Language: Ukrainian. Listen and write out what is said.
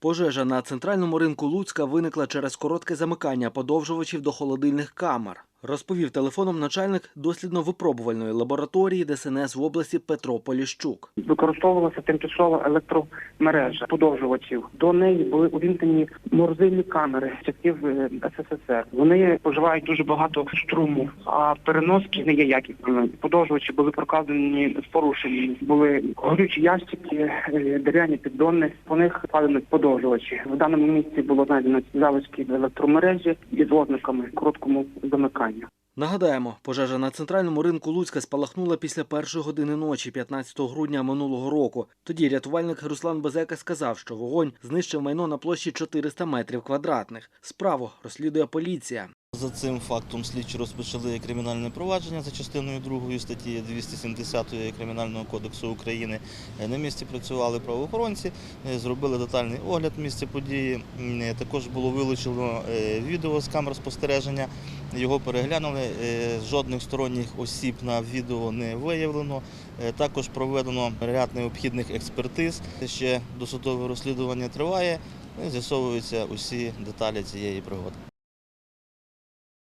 Пожежа на центральному ринку Луцька виникла через коротке замикання подовжувачів до холодильних камер. Розповів телефоном начальник дослідно-випробувальної лабораторії ДСНС в області Петро Поліщук. використовувалася тимчасова електромережа подовжувачів. До неї були увімкнені морозильні камери часів е, СССР. Вони споживають дуже багато струму, а переноски не є якісними. Подовжувачі були прокладені з порушенням. Були горючі ящики, е, дерев'яні піддони. По них складені подовжувачі. В даному місці було знайдено залишки електромережі із ознаками короткому замиканню. Нагадаємо, пожежа на центральному ринку Луцька спалахнула після першої години ночі, 15 грудня минулого року. Тоді рятувальник Руслан Безека сказав, що вогонь знищив майно на площі 400 метрів квадратних. Справу розслідує поліція. За цим фактом слідчі розпочали кримінальне провадження за частиною 2 статті 270 Кримінального кодексу України. Е, На місці працювали правоохоронці, е, зробили детальний огляд місця події. Е, Також було вилучено відео з камер спостереження. Його переглянули. Жодних сторонніх осіб на відео не виявлено. Також проведено ряд необхідних експертиз. Ще досудове розслідування триває. З'ясовуються усі деталі цієї пригоди.